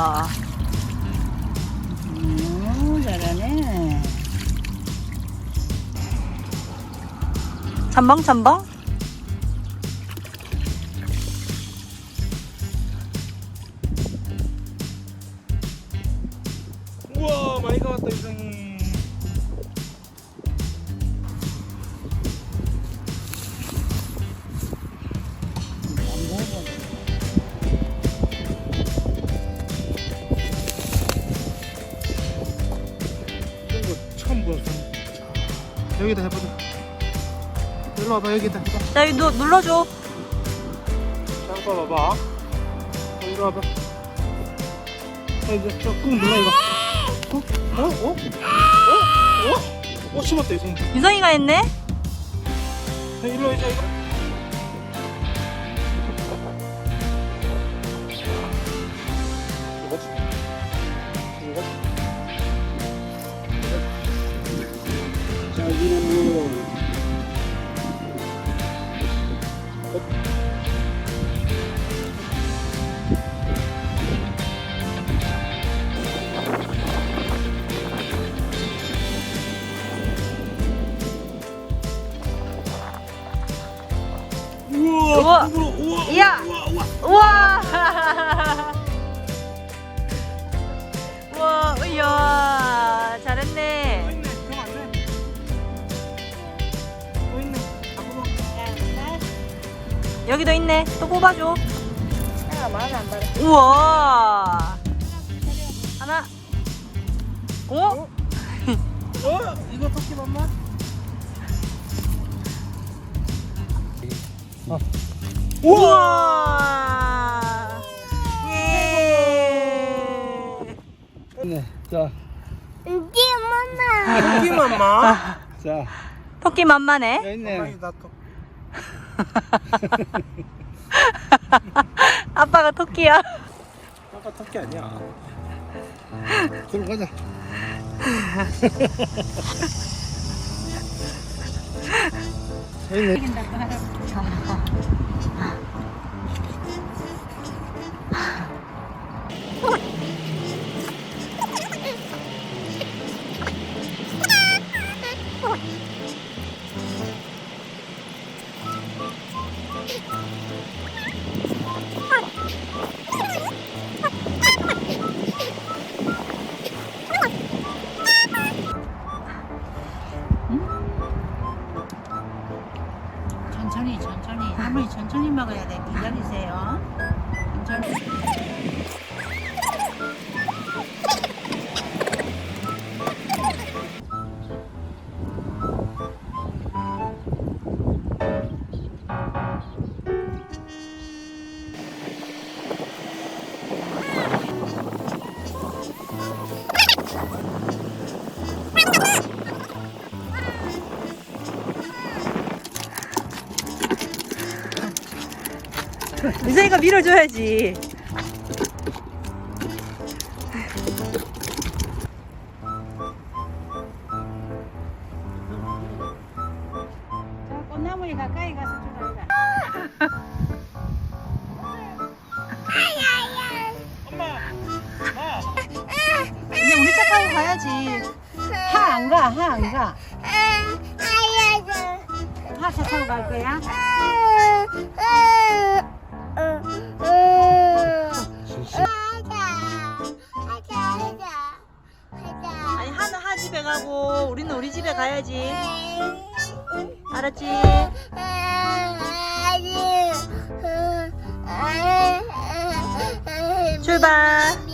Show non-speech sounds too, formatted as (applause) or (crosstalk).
아, 음, 잘하네. 첨벙 첨벙. 우와 많이 가왔다 유성이 처음 자, 여기다 해보자 일로 와봐 여기다 여기 누, 눌러줘. 잠깐 봐봐 어, 이리 와봐 아 이제 저꾹 눌러 이거 꾹? 어? 어? 어? 어? 어? 심었다 유성이 유성이가 했네? 야, 일로 오자 이거. 이거 이거지. 자, 여기는 뭐. 우와, 우와. 우와, 우와, 이야. 우와, 우와. 우와! 우와, 여기도 있네. 또 뽑아줘. 아, 마음에 안 받아. 우와! 하나. 오? (laughs) 어? 이거 토끼 mamma? 아. 우와! 예! 네. 자, 이게 엄마. 토끼 mamma. 자, 토끼 만만해. 여기 있네. 나 토. (laughs) 아빠가 토끼야. 아까 토끼 아니야. 들어가자. 여기 (laughs) 천천히, 천천히. 할머니 천천히 먹어야 돼. 기다리세요. 천천히. 유성이가 밀어줘야지. 자, 꽃나무에 가까이 가서 주라. 이제 우리 차 타고 가야지. 하 안 가, 하 안 가. 하 차 타고 갈 거야? 가고 우리는 우리 집에 가야지. 알았지? 출발.